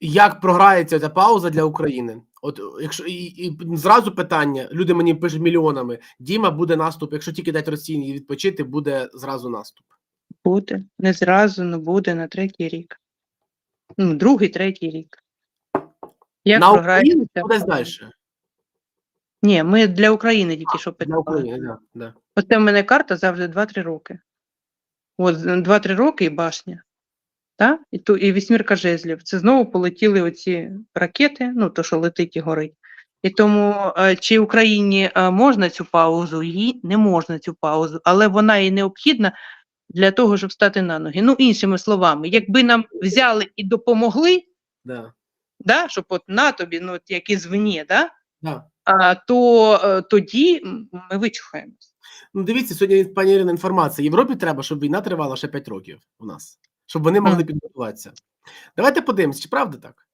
Як програється ця пауза для України? От якщо і, і зразу питання, люди мені пишуть мільйонами. Діма буде наступ. Якщо тільки дати Росії відпочити, буде зразу наступ. Буде. Не зразу, але буде на третій рік. Ну, другий, третій рік. Як На? Україну буде далі. Ні, ми для України тільки що питали. Україну, да, да. Оце в мене карта завжди 2-3 роки. От 2-3 роки і башня. Та? І, ту, і вісьмірка жезлів. Це знову полетіли оці ракети, ну то, що летить і горить. І тому е, чи Україні е, можна цю паузу? Їй не можна цю паузу, але вона і необхідна для того, щоб стати на ноги. Ну, іншими словами, якби нам взяли і допомогли, Да. да, щоб от на тобі, ну, от як ізвні, да, Да. а, то е, тоді ми вичухаємось. Ну, дивіться, сьогодні пані Ірина інформація. Європі треба, щоб війна тривала ще 5 років у нас, щоб вони могли підготуватися. Давайте подивимось, чи правда так?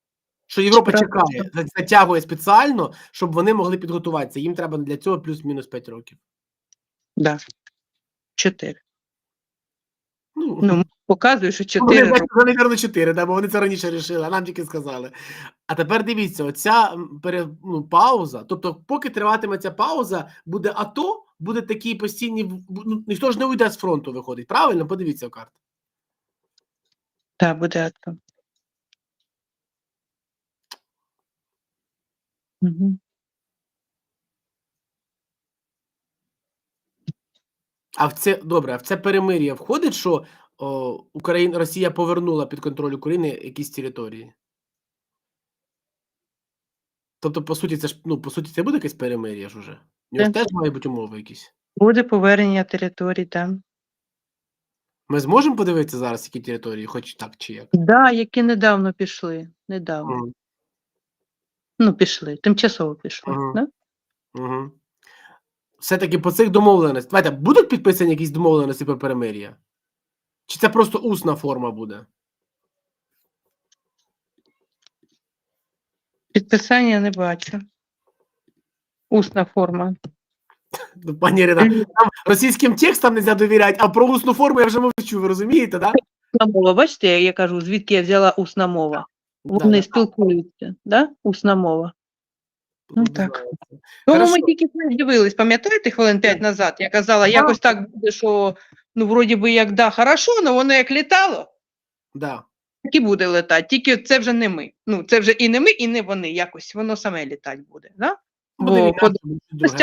Що Європа правда чекає, за- затягує спеціально, щоб вони могли підготуватися. Їм треба для цього плюс-мінус 5 років. Да. Чотири. Ну, Ну, показую, що Вони, чотири роки. вони, напевно, 4, да, бо вони це раніше рішили, а нам тільки сказали. А тепер дивіться, оця пере, ну, пауза, тобто, поки триватиме ця пауза, буде АТО, буде такі постійні. Ну, ніхто ж не уйде з фронту, виходить. Правильно? Подивіться в карту. Так, буде АТО. Угу. А в це добре, а в це перемир'я входить, що о, Україна, Росія повернула під контроль України якісь території. Тобто, по суті, це ж ну, по суті, це буде якесь перемир'я ж уже. У нього ж теж має бути умови якісь. Буде повернення територій там. Ми зможемо подивитися зараз, які території, хоч так чи як. Да, які недавно пішли. Недавно. Мгм. Ну, пішли, тимчасово пішли. Мгм. Да? Угу. Все-таки по цих домовленостях. Давайте, будуть підписані якісь домовленості про перемир'я? Чи це просто усна форма буде? Підписання не бачу. Усна форма. Ну, Пані Ірина, там російським текстам не можна довіряти, а про усну форму я вже мовчу, ви розумієте, так? Усна мова, бачите, я- кажу, звідки я взяла усна мова. Вони спілкуються, да? усна мова. Ну, так. Тому ми тільки дивились, пам'ятаєте, хвилин п'ять назад? Я казала, якось так буде, що ну, вроді би, як да, хорошо, але воно як літало, Да. так і буде летати. Тільки це вже не ми. Ну, це вже і не ми, і не вони. Якось воно саме літати буде. Да? Бо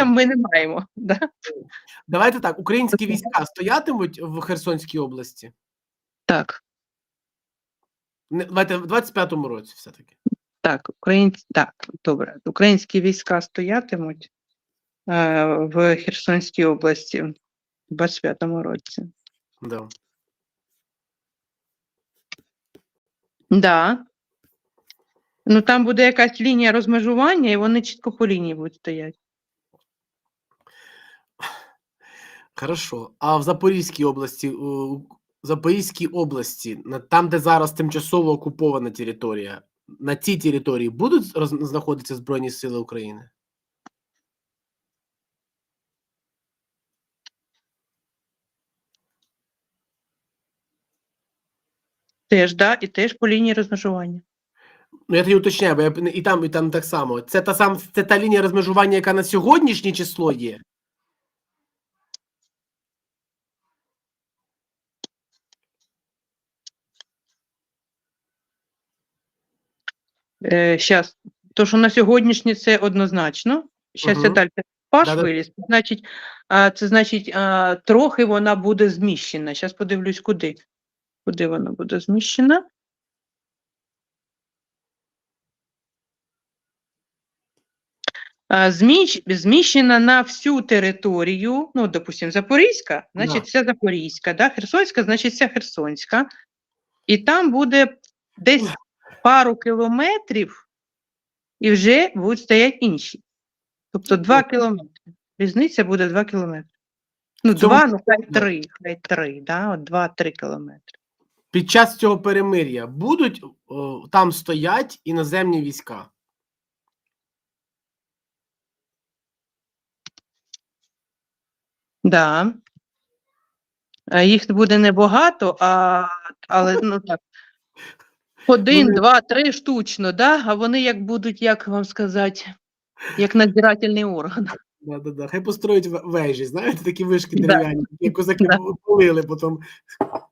ми не маємо. Да? Давайте так, українські війська стоятимуть в Херсонській області? Так, Не- Давайте в 25-му році все-таки. так, українці, так, добре. Українські війська стоятимуть е, в Херсонській області в 25-му році. Да. Да. Ну там буде якась лінія розмежування, і вони чітко по лінії будуть стояти. Хорошо. А в Запорізькій області, у Запорізькій області, на- там, де зараз тимчасово окупована територія, на цій території будуть роз- знаходитися Збройні Сили України? Теж, да, і теж по лінії розмежування. Ну, я тоді уточняю, бо я б не- і там, і там так само. Це та сам це та лінія розмежування, яка на сьогоднішнє число є. Е, щас, то, що на сьогоднішнє це однозначно. Щас я Мгм. далі паш Да-да. виліз. Значить, а, це значить, а, трохи вона буде зміщена. Зараз подивлюсь, куди. Куди вона буде зміщена? А, Зміщ, зміщена на всю територію, ну, допустим, Запорізька, значить, вся Запорізька, да? Херсонська, значить, вся Херсонська. І там буде десь пару кілометрів, і вже будуть стояти інші. Тобто 2 кілометри. Різниця буде 2 кілометри. Ну, цьому 2, ну хай. 3, хай 3, да? 2-3 кілометри. Під час цього перемир'я будуть о, там стоять іноземні війська. Да. Їх буде небагато, а, але ну так. Один, Вони- два, три штучно, да? а вони як будуть, як вам сказати, як надзирательний орган. Да, да, да. Хай построють вежі, знаєте, такі вишки Да. дерев'яні, як козаки Да. полили потім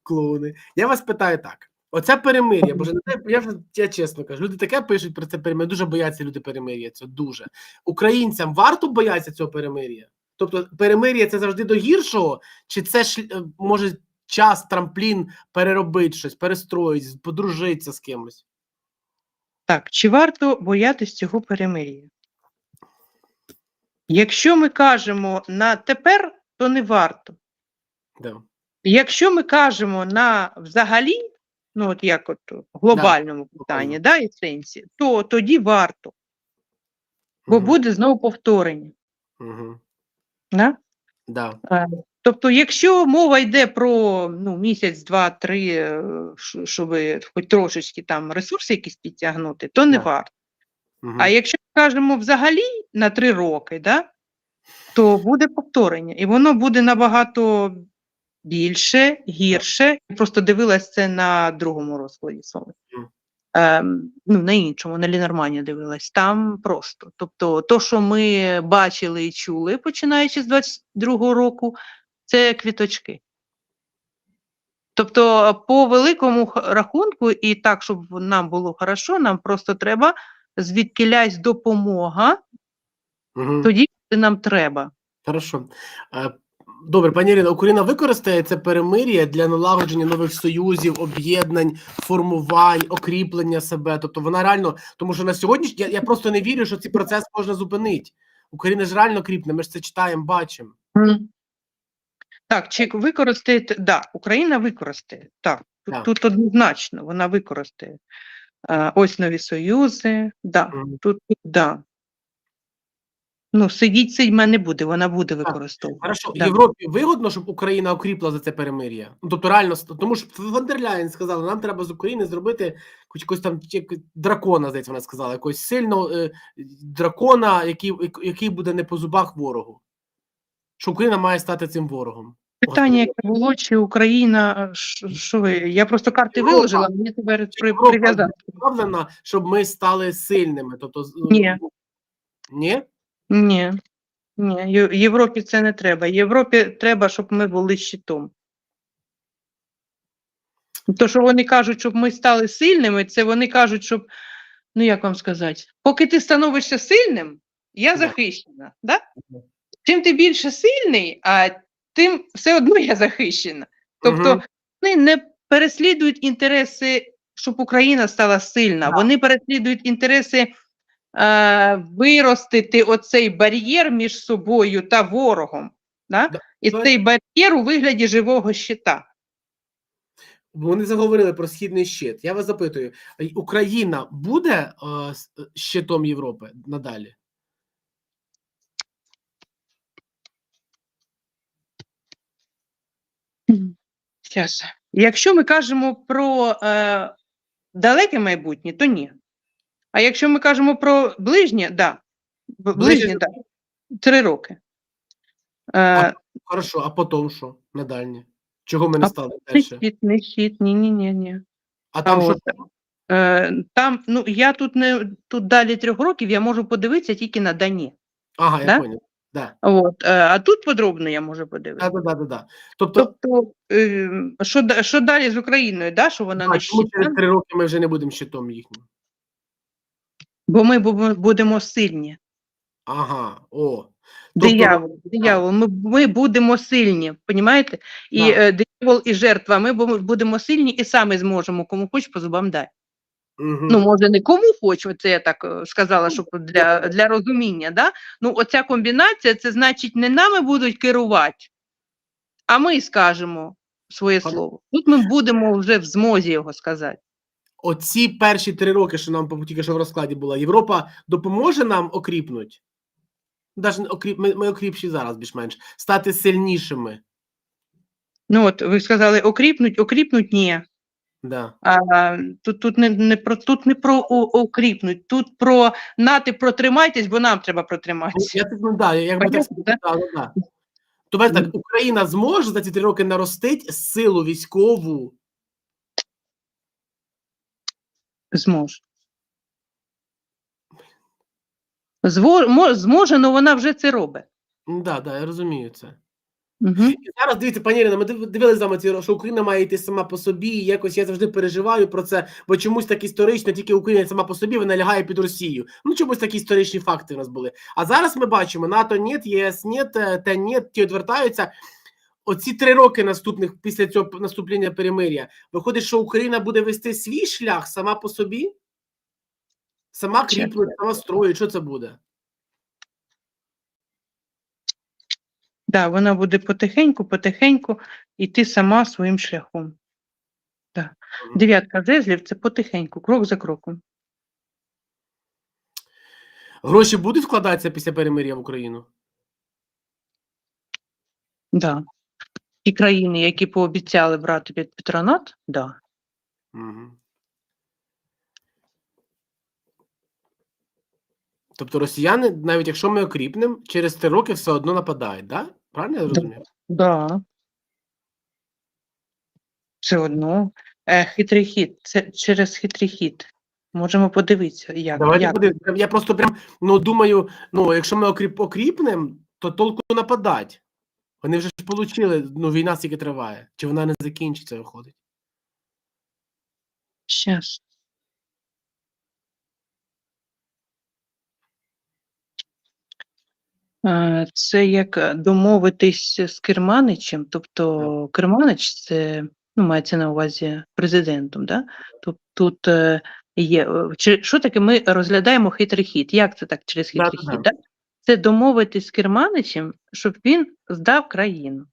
клоуни. Я вас питаю так: оце перемир'я, боже, я вже я чесно кажу, люди таке пишуть про це перемир'я, дуже бояться люди перемир'я. Це дуже. Українцям варто боятися цього перемир'я? Тобто, перемир'я це завжди до гіршого, чи це ж е, може час, трамплін переробити щось, перестроїть, подружитися з кимось? Так, чи варто боятись цього перемир'я? Якщо ми кажемо на тепер, то не варто. Да. Якщо ми кажемо на взагалі, ну от як от в глобальному питанні, да, і сенсі, то тоді варто, бо Мгм. буде знову повторення. Мгм. Да? Да. Тобто, якщо мова йде про ну, місяць, два, три, е, щоб хоч трошечки там ресурси якісь підтягнути, то не Так. варто. Мгм. А якщо ми кажемо взагалі на три роки, да, то буде повторення, і воно буде набагато більше, гірше. Я просто дивилась це на другому розкладі слова. Ем, ну, на іншому, на Лінормані дивилась. Там просто. Тобто, то, що ми бачили і чули, починаючи з 22-го року, це квіточки. Тобто, по великому рахунку, і так, щоб нам було хорошо, нам просто треба звідкилясь допомога, Мгм. тоді, коли нам треба. Хорошо. Добре, пані Ірина, Україна використає це перемир'я для налагодження нових союзів, об'єднань, формувань, окріплення себе. Тобто вона реально, тому що на сьогодні я, я просто не вірю, що цей процес можна зупинити. Україна ж реально кріпне, ми ж це читаємо, бачимо. Так, чи використає, да, Україна використає. Так, тут, Так. тут однозначно вона використає. Е, ось нові союзи, да, тут, тут да. Ну, сидіть сидьма не буде, вона буде використовувати. Хорошо, да. Європі вигодно, щоб Україна окріпла за це перемир'я. Ну, тобто, реально, тому що Фондерляєн сказала, нам треба з України зробити хоч якось там дракона, здається, вона сказала, якогось сильного е, дракона, який, який буде не по зубах ворогу. Що Україна має стати цим ворогом. Питання, яке було, чи Україна, е, що ви, я просто карти Європа. виложила, мені тепер при, прив'язати. Щоб ми стали сильними. Тобто, Ні. Ні? Ні, ні, Є- Європі це не треба. Європі треба, щоб ми були щитом. То, що вони кажуть, щоб ми стали сильними, це вони кажуть, щоб, ну як вам сказати, поки ти становишся сильним, я Да. захищена. Да? Чим ти більше сильний, а тим все одно я захищена. Тобто Мгм. вони не переслідують інтереси, щоб Україна стала сильна. Вони переслідують інтереси е, виростити оцей бар'єр між собою та ворогом. Да? Да. І цей бар'єр у вигляді живого щита. Вони заговорили про східний щит. Я вас запитую: Україна буде е, е, щитом Європи надалі? Якщо ми кажемо про е, далеке майбутнє, то ні. А якщо ми кажемо про ближнє, да. Ближнє да. Три роки. Е, Хорошо, а потім що на дальнє? Чого ми не А стали не далі? не хід, ні, ні, ні, ні. А там що? от, Е, там, ну, я тут не тут далі трьох років я можу подивитися тільки на Дані. Ага, я да? понял. Да. От, е, а тут подробно я можу подивитися. Да, да, да, да. Тобто, Тобто, е, що, що далі з Україною, да, що вона а, не чому щит, через три роки ми вже не будемо щитом їхнім? Бо ми будемо сильні. Ага, о. Тобто, Диявол, диявол, ми, ми будемо сильні, понімаєте? І е, диявол і жертва, ми будемо сильні і самі зможемо кому хоч по зубам дати. Мгм. Ну, може, не кому хоч, це я так е, сказала, щоб для, для розуміння. Да? Ну, оця комбінація, це значить, не нами будуть керувати, а ми скажемо своє слово. Тут ми будемо вже в змозі його сказати. Оці перші три роки, що нам тільки що в розкладі була, Європа допоможе нам окріпнути? Даже окріп, ми, ми окріпші зараз більш-менш, стати сильнішими. Ну, от ви сказали, окріпнуть, окріпнуть ні. Да. А, тут, тут, не, не про, тут не про окріпнуть, тут про нати протримайтесь, бо нам треба протриматися. Я так, ну, да, я- якби так да? сказав, да, да. Тобто так, Україна зможе за ці три роки наростити силу військову. Зможе. Зможе, але вона вже це робить. Ну, да, да, я розумію це. Угу. І зараз дивіться, пані Ірина, ми див- дивилися з вами що Україна має йти сама по собі. І якось я завжди переживаю про це, бо чомусь так історично, тільки Україна сама по собі, вона лягає під Росію. Ну чомусь такі історичні факти у нас були. А зараз ми бачимо: НАТО ні, ЄС ні, та ні, ті відвертаються. Оці три роки наступних після цього наступлення перемир'я виходить, що Україна буде вести свій шлях сама по собі, сама Чесно. сама строїть. Що це буде? Да, вона буде потихеньку, потихеньку йти сама своїм шляхом. Да. Дев'ятка жезлів це потихеньку, крок за кроком. Гроші будуть вкладатися після перемир'я в Україну? Да. Ті країни, які пообіцяли брати під патронат, да. Угу. Тобто росіяни, навіть якщо ми окріпнемо, через три роки все одно нападають, да? Правильно я розумію? Да. Все одно. Е, хитрий хід. Це через хитрий хід. Можемо подивитися, як. Давайте як. подивимося. Я просто прям ну, думаю, ну, якщо ми окріп, окріпнемо, то толку нападати. Вони вже ж отримали, ну, війна скільки триває. Чи вона не закінчиться, виходить? Щас. Це як е, домовитись з керманичем, тобто керманич це ну, мається на увазі президентом. Да? Тобто тут е, є. е, Що таке ми розглядаємо хитрий хід? Як це так через хитрий хід? Да? Це домовитись з керманичем, щоб він здав країну.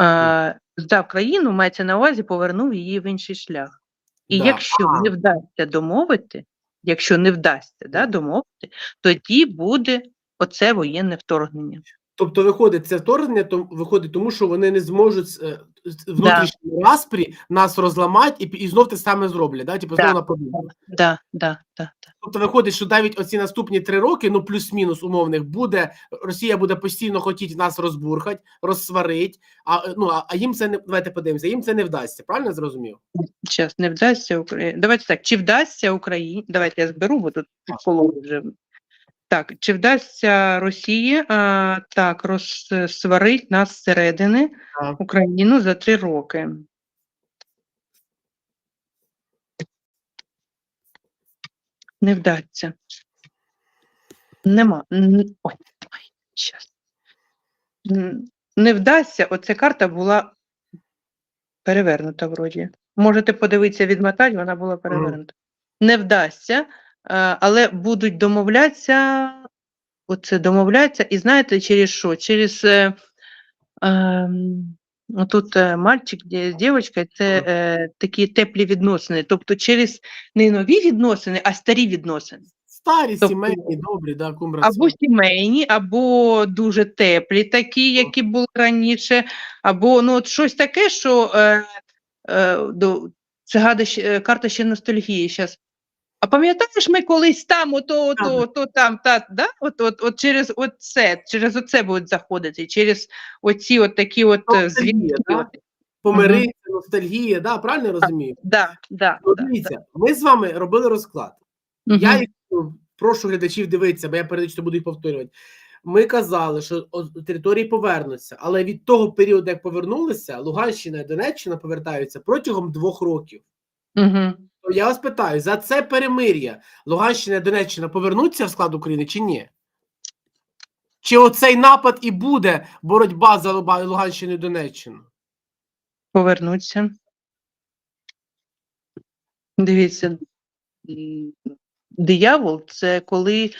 Е, здав країну, мається на увазі, повернув її в інший шлях. І Да. якщо не вдасться домовити, якщо не вдасться да, домовити, тоді буде оце воєнне вторгнення. Тобто, виходить, це вторгнення, то виходить, тому що вони не зможуть е, з- внутрішньої распрі нас розламати і, і знов те саме зроблять, да? Типу, Да. Да, да, да, да. Тобто виходить, що навіть оці наступні три роки, ну плюс-мінус умовних, буде Росія буде постійно хотіти нас розбурхати, розсварити. А е, ну а, а їм це не давайте подивимося, їм це не вдасться. Правильно зрозумів? Зараз не вдасться Україні. Давайте так, чи вдасться Україні? Давайте я зберу, бо тут колони вже. Так, чи вдасться Росії а, так розсварить нас зсередини Так. Україну за три роки? Не вдасться. Нема. Ой, щас. Не вдасться. Оця карта була перевернута вроді. Можете подивитися, відмотати, вона була перевернута. Не вдасться, але будуть домовлятися. Оце домовляться, і знаєте, через що? Через е, ем, тут е, мальчик де- з дівчинкою, це е, такі теплі відносини. Тобто через не нові відносини, а старі відносини. Старі, Тобто- сімейні, добрі, да, кум Або сімейні, або дуже теплі, такі, які були раніше, або ну, от щось таке, що е, е, до, це гада, е, карта ще ностальгії зараз. А пам'ятаєш, ми колись там, ото, ото, ото там, та, да? от, от, от через оце, через оце будуть заходити, через оці от такі от е, звідки. да? от. помиритися, ностальгія, да, правильно я розумію? Да, да, Ну, да, дивіться, ми з вами робили розклад. Мгм. Я їх ну, прошу глядачів дивитися, бо я періодично буду їх повторювати. Ми казали, що території повернуться, але від того періоду, як повернулися, Луганщина і Донеччина повертаються протягом двох років. Мгм. То я вас питаю, за це перемир'я Луганщина і Донеччина повернуться в склад України чи ні? Чи оцей напад і буде боротьба за Луганщину і Донеччину? Повернуться. Дивіться, диявол це коли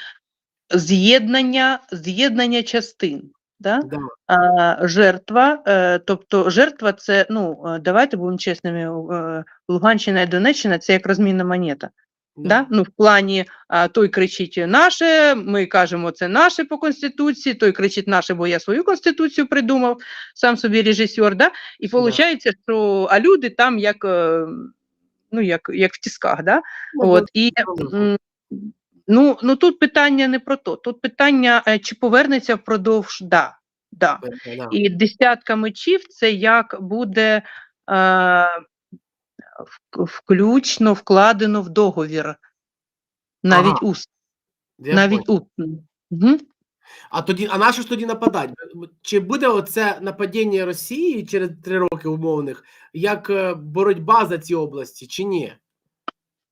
з'єднання, з'єднання частин. Да? Да. А, жертва, е, тобто жертва це, ну, е, давайте будемо чесними, е, Луганщина і Донеччина це як розмінна монета. Да? Ну, в плані а, той кричить наше, ми кажемо, це наше по конституції, той кричить наше, бо я свою конституцію придумав, сам собі режисер, да? і Да. виходить, що а люди там як, ну, як, як в тисках, да? Ну, От, і, ну, ну, тут питання не про то, тут питання, е, чи повернеться впродовж, да, да. І десятка мечів це як буде е, включно вкладено в договір. Навіть Ага. уст, навіть понял. Угу. А тоді, а на що ж тоді нападати? Чи буде оце нападіння Росії через три роки умовних як е, боротьба за ці області, чи ні?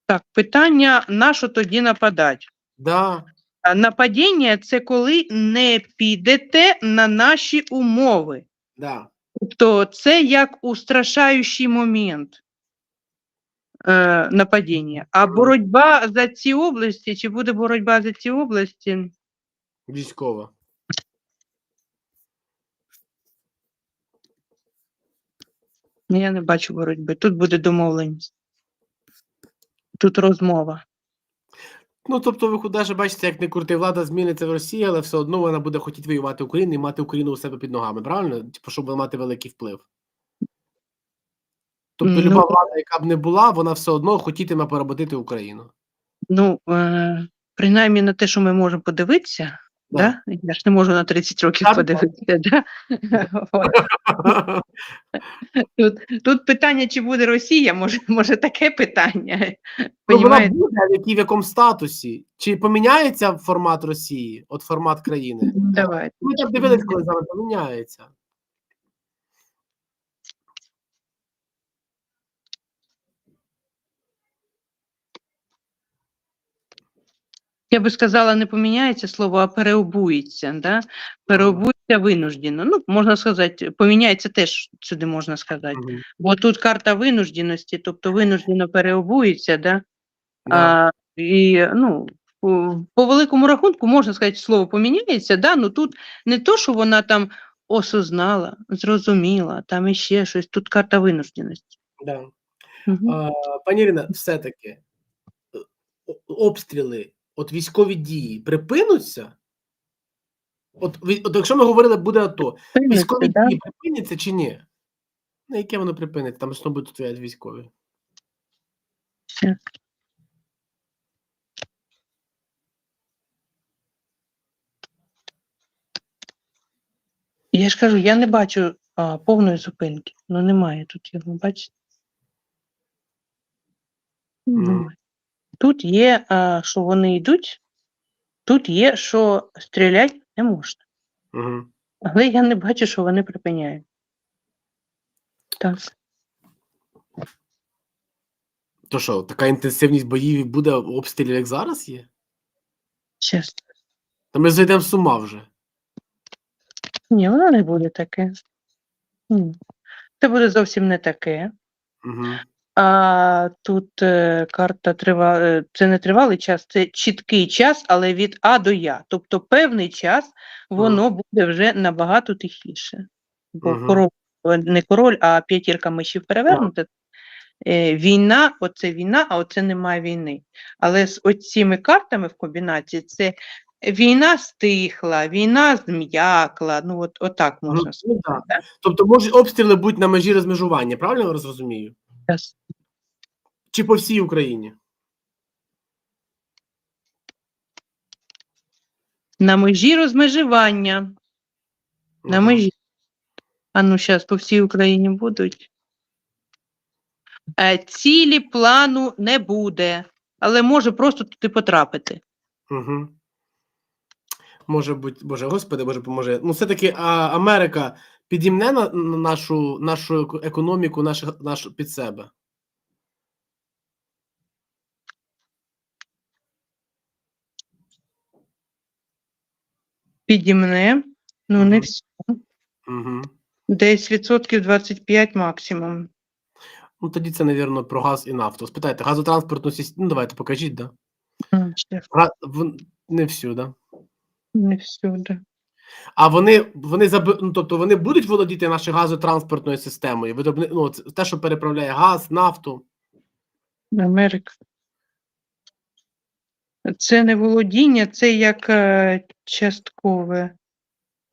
Так, питання, на що тоді нападать? Да. Нападіння це коли не підете на наші умови. Да. Тобто це як устрашаючий момент е, нападіння. А боротьба за ці області, чи буде боротьба за ці області? Військова. Ну, Я не бачу боротьби. Тут буде домовленість. Тут розмова. Ну, тобто, ви куди ж бачите, як не крути, влада зміниться в Росії, але все одно вона буде хотіти воювати Україну і мати Україну у себе під ногами, правильно? Типу, щоб мати великий вплив. Тобто, Ну. люба влада, яка б не була, вона все одно хотітиме поработити Україну. Ну, е, принаймні на те, що ми можемо подивитися, да. я ж не можу на 30 років Так, так. подивитися. Да? Тут, тут питання, чи буде Росія, може, може таке питання. Ну, вона буде, в якій в якому статусі? Чи поміняється формат Росії, от формат країни? Давайте. Ми так дивились, коли зараз поміняється. Я би сказала, не поміняється слово, а переобується. Да? Переобується винуждено. Ну, можна сказати, поміняється теж сюди можна сказати. Мгм. Бо тут карта винужденості, тобто винуждено переобується, да? Да. А, і ну, по, великому рахунку можна сказати, слово поміняється, да? ну тут не то, що вона там осознала, зрозуміла, там іще щось, тут карта винужденості. Да. Мгм. А, пані Ірина, все-таки е, обстріли, от військові дії припинуться? От, от якщо ми говорили, буде АТО, військові да? дії припиняться чи ні? На яке воно припиниться? Там знову будуть стоять військові. Я ж кажу, я не бачу а, повної зупинки. Ну немає тут його, бачите? Немає. Тут є, а, що вони йдуть, тут є, що стріляти не можна. Угу. Але я не бачу, що вони припиняють. Так. То що, така інтенсивність боїв буде обстрілів, як зараз є? Чесно. Та ми зайдемо з ума вже. Ні, воно не буде таке. Ні. Це буде зовсім не таке. Угу. А тут е, карта трива... е, це не тривалий час, це чіткий час, але від А до Я. Тобто певний час воно буде вже набагато тихіше. Бо Мгм. король, е, не король, а п'ятірка мишів перевернута. Е, війна, оце війна, а оце немає війни. Але з оціми картами в комбінації це війна стихла, війна зм'якла. Ну, от, отак можна Ну, да. Тобто можуть обстріли бути на межі розмежування, правильно я зрозумію? Чи по всій Україні? На межі розмежування. На межі. А ну, зараз по всій Україні будуть. Е, цілі плану не буде, але може просто туди потрапити. Угу. Може бути, Боже, Господи, Боже поможе. Ну, все-таки а, Америка підімне на, на нашу, нашу економіку нашу, нашу під себе. Підімне, ну не всі. Угу. Десь відсотків 25 максимум. Ну, тоді це, навірно, про газ і нафту. Спитайте, газотранспортну систему, ну, давайте покажіть, да? Не всю, да? Не всюди. А вони, вони заби... ну, тобто вони будуть володіти нашою газотранспортною системою. Видобни... Ну, те, що переправляє газ, нафту. Америка. Це не володіння, це як е, часткове.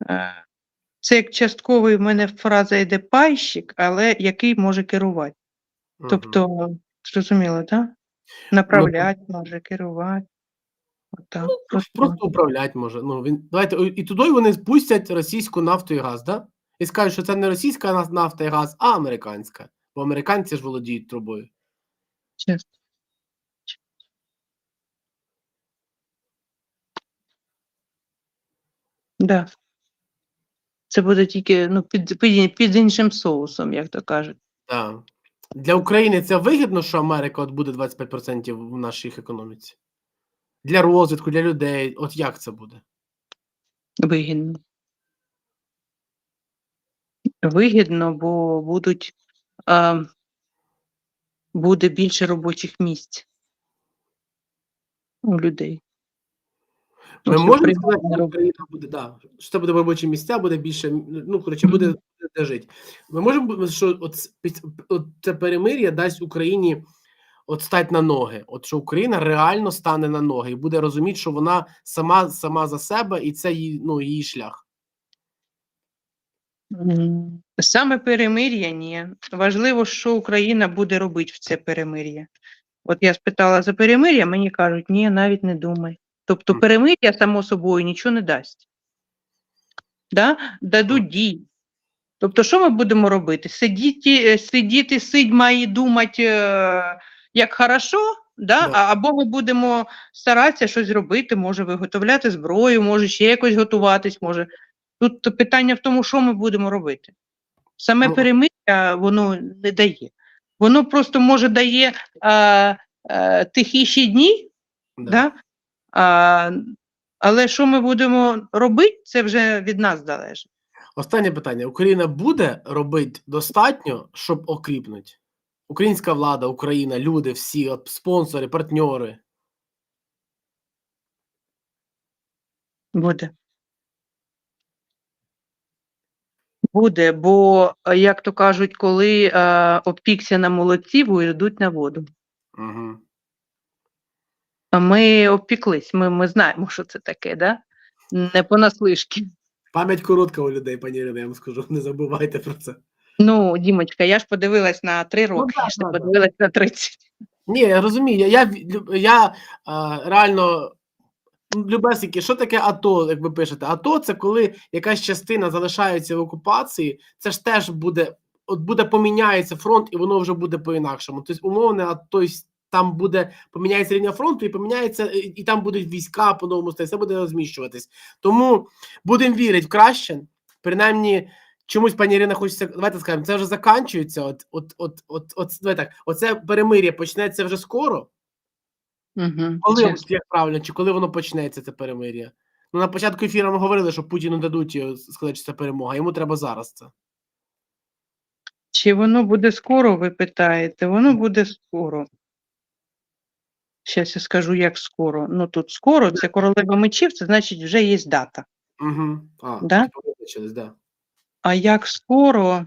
Е, це як частковий в мене фраза йде пайщик, але який може керувати. Тобто, зрозуміло, так? Направляти може, керувати. Отак. Ну, просто. Просто управляти може. Ну, він... Давайте, і туди вони спустять російську нафту і газ, да? І скажуть, що це не російська нафта і газ, а американська. Бо американці ж володіють трубою. Щас. Да. Це буде тільки ну, під, під, під іншим соусом, як то кажуть. Да. Для України це вигідно, що Америка от буде 25% в нашій економіці? Для розвитку, для людей. От як це буде? Вигідно. Вигідно, бо будуть а, буде більше робочих місць у людей. Ми можемо сказати, що. Україна буде, да, що це буде робочі місця, буде більше, ну, коротше, буде Мгм. де жити. Ми можемо, що от, от це перемир'я дасть Україні от стати на ноги. От що Україна реально стане на ноги і буде розуміти, що вона сама сама за себе, і це її, ну, її шлях. Саме перемир'я ні. Важливо, що Україна буде робити в це перемир'я. От я спитала за перемир'я, мені кажуть, ні, навіть не думай. Тобто перемир'я само собою нічого не дасть. Да? Дадуть дії. Тобто, що ми будемо робити? Сидіти, е, сидіти сидьма і думати, е, як хорошо, да? Да. А, або ми будемо старатися щось робити, може виготовляти зброю, може ще якось готуватись, може. Тут питання в тому, що ми будемо робити. Саме Ну. перемир'я воно не дає. Воно просто може дає е, е, тихіші дні, Да. да? а, але що ми будемо робити, це вже від нас залежить. Останнє питання: Україна буде робити достатньо, щоб окріпнути? Українська влада, Україна, люди, всі, от, спонсори, партньори. Буде. Буде, бо, як то кажуть, коли е, обпікся на молодці, йдуть на воду. Угу. А ми обпіклись, ми, ми знаємо, що це таке, да? не понаслишки. Пам'ять коротка у людей, пані Ірина, я вам скажу. Не забувайте про це. Ну, Дімочка, я ж подивилась на три роки, да, я ж не подивилась на 30. Ні, я розумію. Я, я, я а, реально ну, любесики, що таке АТО, як ви пишете? АТО це коли якась частина залишається в окупації, це ж теж буде, от буде поміняється фронт, і воно вже буде по-інакшому. Тобто, умовне, а тобто, там буде поміняється лінія фронту, і поміняється, і, і там будуть війська по-новому стояти, все буде розміщуватись. Тому будемо вірити в краще. Принаймні, чомусь пані Ірина хочеться, давайте скажемо, це вже заканчується. От, от, от, от, от, давай так, оце перемир'я почнеться вже скоро. Угу. Коли як правильно, чи коли воно почнеться, це перемир'я? Ну, на початку ефіру ми говорили, що Путіну дадуть е, сказати, що це перемога. Йому треба зараз це. Чи воно буде скоро, ви питаєте? Воно буде скоро. Зараз я скажу, як скоро. Ну тут скоро, це королева мечів, це значить вже є дата. Угу. А, Да? типу, да. А як скоро,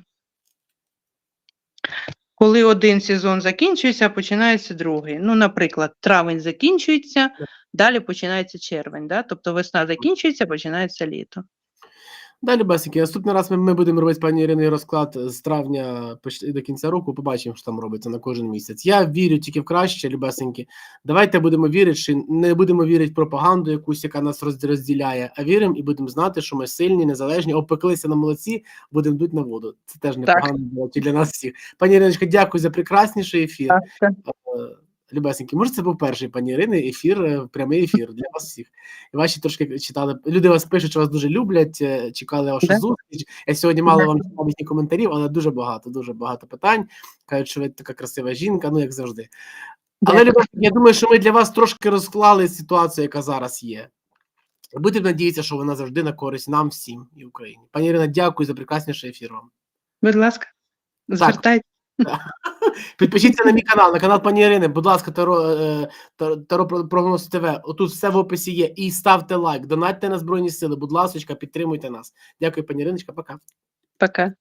коли один сезон закінчується, починається другий. Ну, наприклад, травень закінчується, далі починається червень. Да? Тобто весна закінчується, починається літо. Далі, Басики, наступний раз ми, ми будемо робити з пані Іриною розклад з травня до кінця року. Побачимо, що там робиться на кожен місяць. Я вірю тільки в краще, любесеньки. Давайте будемо вірити, що не будемо вірити в пропаганду якусь, яка нас розділяє, а віримо і будемо знати, що ми сильні, незалежні, опеклися на молодці, будемо дуть на воду. Це теж непогано було для нас всіх. Пані Іриночка, дякую за прекрасніший ефір. Так. Любесенькі, може, це був перший пані Ірини ефір, е, прямий ефір для вас всіх. І ваші трошки читали. Люди вас пишуть, що вас дуже люблять, е, чекали вашу Да. зустріч. Я сьогодні мало Да. вам читав коментарів, але дуже багато, дуже багато питань. Кажуть, що ви така красива жінка, ну як завжди. Але. Любесенькі, я думаю, що ми для вас трошки розклали ситуацію, яка зараз є. Будемо надіятися, що вона завжди на користь нам всім і Україні. Пані Ірина, дякую за прекрасніший ефір вам. Будь ласка, звертайте. Підпишіться на мій канал, на канал пані Ірини. Будь ласка, Таро, е, Таро, Прогноз ТВ. Отут все в описі є. І ставте лайк, донатьте на Збройні Сили. Будь ласка, підтримуйте нас. Дякую, пані Іриночка. Пока. Пока.